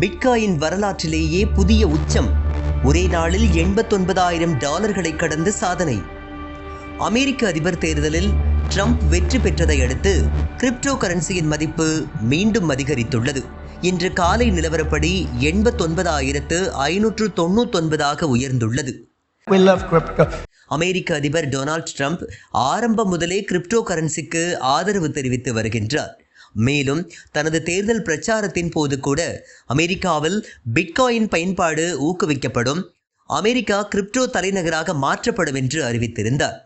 Bitcoin வரலாற்றிலேயே புதிய உச்சம். ஒரே நாளில் எண்பத்தொன்பதாயிரம் டாலர்களை கடந்து சாதனை. அமெரிக்க அதிபர் தேர்தலில் ட்ரம்ப் வெற்றி பெற்றதை அடுத்து கிரிப்டோ கரன்சியின் மதிப்பு மீண்டும் அதிகரித்துள்ளது. இன்று காலை நிலவரப்படி எண்பத்தொன்பதாயிரத்து ஐநூற்று தொண்ணூத்தொன்பதாக உயர்ந்துள்ளது. அமெரிக்க அதிபர் டொனால்ட் ட்ரம்ப் ஆரம்பம் முதலே கிரிப்டோ கரன்சிக்கு ஆதரவு தெரிவித்து வருகின்றார். மேலும் தனது தேர்தல் பிரச்சாரத்தின் போது கூட அமெரிக்காவில் பிட்காயின் பயன்பாடு ஊக்குவிக்கப்படும். அமெரிக்கா கிரிப்டோ தலைநகராக மாற்றப்படும் என்று அறிவித்திருந்தார்.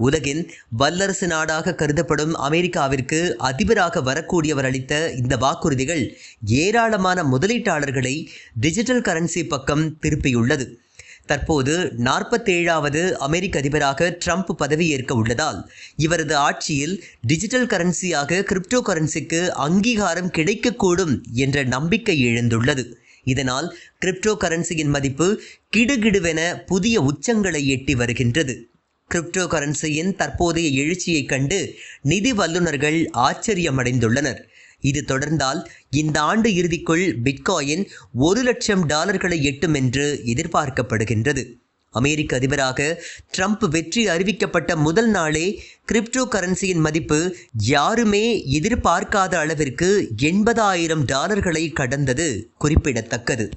உலகின் வல்லரசு நாடாக கருதப்படும் அமெரிக்காவிற்கு அதிபராக வரக்கூடியவர் அளித்த இந்த வாக்குறுதிகள் ஏராளமான முதலீட்டாளர்களை டிஜிட்டல் கரன்சி பக்கம் திருப்பியுள்ளது. தற்போது நாற்பத்தேழாவது அமெரிக்க அதிபராக ட்ரம்ப் பதவியேற்க உள்ளதால் இவரது ஆட்சியில் டிஜிட்டல் கரன்சியாக கிரிப்டோ கரன்சிக்கு அங்கீகாரம் கிடைக்கக்கூடும் என்ற நம்பிக்கை எழுந்துள்ளது. இதனால் கிரிப்டோ கரன்சியின் மதிப்பு கிடுகிடுவென புதிய உச்சங்களை எட்டி வருகின்றது. கிரிப்டோ கரன்சியின் தற்போதைய எழுச்சியைக் கண்டு நிதி வல்லுநர்கள் ஆச்சரியமடைந்துள்ளனர். இது தொடர்ந்தால் இந்த ஆண்டு இறுதிக்குள் பிட்காயின் ஒரு லட்சம் டாலர்களை எட்டும் என்று எதிர்பார்க்கப்படுகின்றது. அமெரிக்க அதிபராக ட்ரம்ப் வெற்றி அறிவிக்கப்பட்ட முதல் நாளே கிரிப்டோ கரன்சியின் மதிப்பு யாருமே எதிர்பார்க்காத அளவிற்கு எண்பதாயிரம் டாலர்களை கடந்தது குறிப்பிடத்தக்கது.